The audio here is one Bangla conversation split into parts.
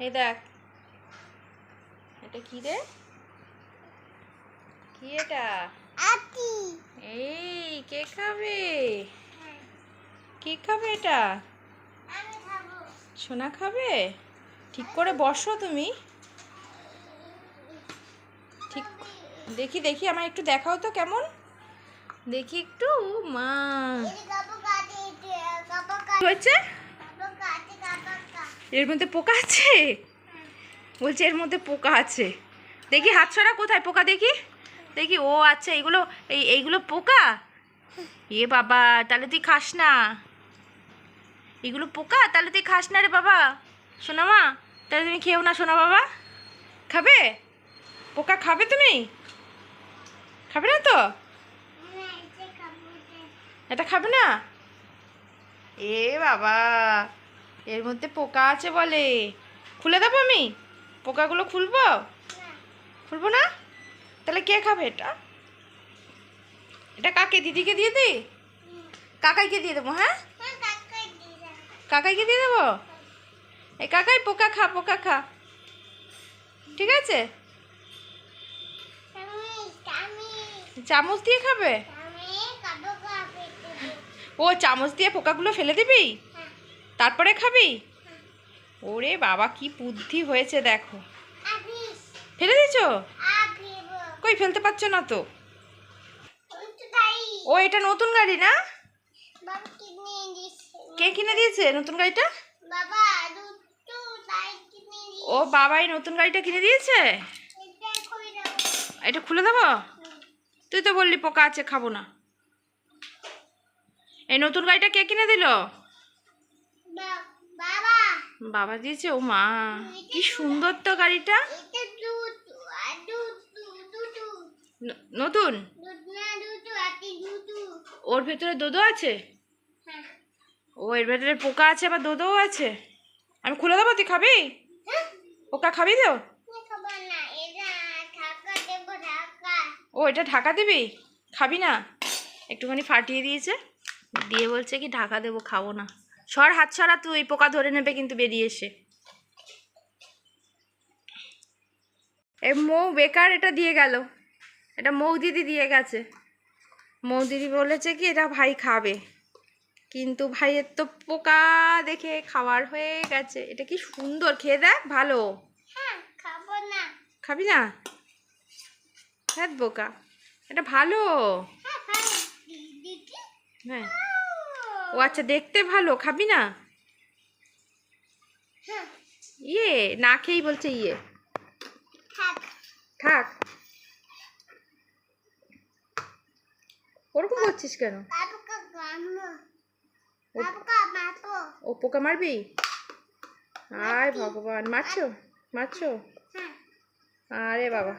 এই দেখ। এটা কি রে? কি এটা? আটি এই কে খাবে? কে খাবে এটা? আমি খাব। সোনা খাবে? ঠিক করে বসো তুমি। ঠিক দেখি দেখি আমার একটু দেখাও তো কেমন। দেখি একটু মা। হয়েছে কাপড় কাটে কাপড় কাটে এর মধ্যে পোকা আছে? বলছে এর মধ্যে পোকা আছে। দেখি হাত ছড়া কোথায় পোকা দেখি? দেখি, ও আচ্ছা এইগুলো এই, এইগুলো পোকা? এ বাবা, তাহলে তুই খাস না। এগুলো পোকা? তাহলে তুই খাস না রে বাবা। শোনা মা, তাহলে তুমি খেয়েও না, শোনা বাবা। খাবে? পোকা খাবে তুমি? খাবে না তো? এটা খাবে না? এ বাবা। এর মধ্যে পোকা আছে বলে। খুলে দেবো আমি? পোকাগুলো খুলবো? খুলবো না? তাহলে কে খাবে এটা? এটা কাকে? দিদিকে দিয়ে দিই কাকাইকে দিয়ে দেবো হ্যাঁ? কাকাইকে দিয়ে দেবো? এই কাকাই পোকা খা পোকা খা। ঠিক আছে? চামচ দিয়ে খাবে? ও, চামচ দিয়ে পোকাগুলো ফেলে দিবি? তারপরে খাবি? ওরে বাবা কি বুদ্ধি হয়েছে দেখো। ফেলে দিছো কই ফেলতে পারছ না তো? ও এটা নতুন গাড়ি না? কে কিনে দিয়েছে নতুন গাড়িটা? ও বাবা বাবাই নতুন গাড়িটা কিনে দিয়েছে? এটা খুলে দেবো? তুই তো বললি পোকা আছে খাব না। এই নতুন গাড়িটা কে কিনে দিল? বাবা দিয়েছে ও মা। কি সুন্দর তো গাড়িটা। নতুন? ওর ভেতরে দোদো আছে? হ্যাঁ। ও এর ভেতরে পোকা আছে আবার দোদোও আছে? আমি খুলে দেবো তুই খাবি? হ্যাঁ। পোকা খাবি তো? ও এটা ঢাকা দিবি? খাবি না? একটুখানি ফাটিয়ে দিয়েছে। দিয়ে বলছে কি ঢাকা দেবো খাব না। সর হাত সরা তুই পোকা ধরে নেবে কিন্তু বেরিয়ে এসে। এ মৌ বেকার এটা দিয়ে গেল। এটা মৌ দিদি দিয়ে গেছে। মৌ দিদি বলেছে কি এটা ভাই খাবে। কিন্তু ভাইয়ের তো পোকা দেখে খাওয়ার হয়ে গেছে। এটা কি সুন্দর খেয়ে দেখ ভালো। হ্যাঁ খাব না। হ্যাঁ বোকা। এটা ভালো। হ্যাঁ। ও আচ্ছা দেখতে ভালো খাবি না? হ্যাঁ। ইয়ে না খেয়েই বলছে ইয়ে। থাক। ওরকম করছিস কেন? ও পোকা মারবি? আয় ভগবান মারছো? মারছো? হ্যাঁ। আরে বাবা।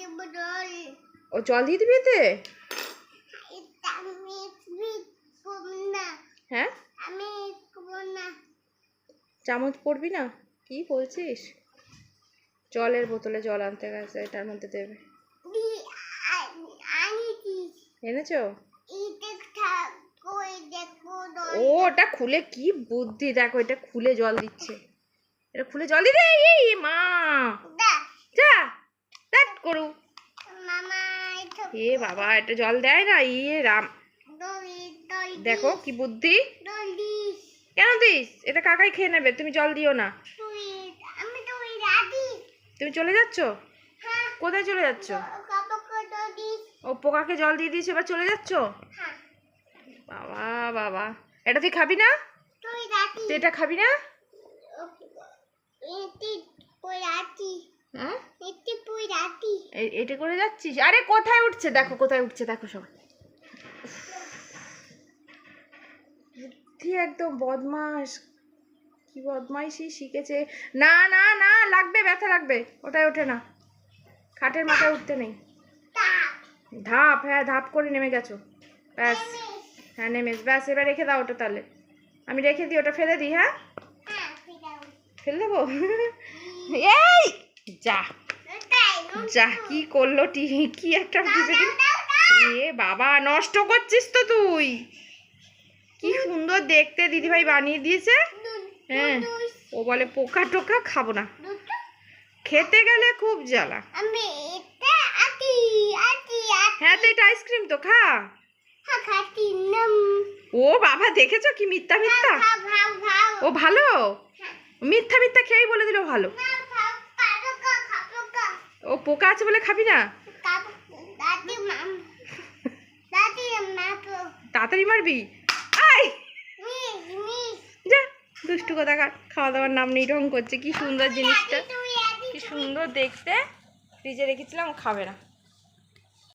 দেবো রোল ও জল দিয়ে দিবি এতে? হ্যাঁ? চামচ পড়বি না? কি বলছিস? জলের বোতলে জল আনতে গেছে এটার মধ্যে দেবে। এনেছো? ও ওটা খুলে কি বুদ্ধি? দেখো এটা খুলে জল দিচ্ছে। এটা খুলে জল দিতে মা। যা করু। এ বাবা, এটা জল দেয় না? ইয়ে রাম। দেখো কি বুদ্ধি। কেন দিস? এটা কাকাই খেয়ে নেবে, তুমি জল দিও না। তুমি চলে যাচ্ছ? কোথায় চলে যাচ্ছ? ও পোকাকে জল দিয়ে দিয়েছ, এবার চলে যাচ্ছ? বাবা বাবা। এটা তুই খাবি না? তুই এটা খাবি না? হ্যাঁ? এটি করে যাচ্ছিস? আরে কোথায় উঠছে? দেখো কোথায় উঠছে? দেখো বুদ্ধি একদম বদমাস কি বদমাইশি শিখেছে। না না না লাগবে ব্যথা লাগবে। ওটাই ওঠে না। খাটের মাথায় উঠতে নেই। ধাপ হ্যাঁ ধাপ করে নেমে গেছো। ব্যাস। হ্যাঁ নেমেস ব্যাস এবার রেখে দাও ওটা তাহলে। আমি রেখে দিই ওটা ফেলে দিই হ্যাঁ? হ্যাঁ ফেলে দেবো? এই! যা। যা, কি করল কি একটা এ বাবা, নষ্ট করছিস তো তুই। কি সুন্দর দেখতে দিদিভাই বানিয়ে দিয়েছে। হ্যাঁ ও বলে, পোকা টোকা খাব না। খেতে গেলে খুব জ্বালা। হ্যাঁ তো এটা আইসক্রিম তো, খা। ও বাবা, দেখেছ কি মিথ্যা মিথ্যা? ও ভালো? মিথ্যা মিথ্যা খেয়েই বলে দিল ভালো ভাও ভাও কাটো কা খাটো কা ও পোকা আছে বলে খাবি না? তাড়াতাড়ি মারবি? মিস যা দুষ্টু কথা খাওয়া দাওয়ার নাম নেই রং করছে কি সুন্দর জিনিসটা। কি সুন্দর দেখতে। ফ্রিজে রেখেছিলাম খাবে না।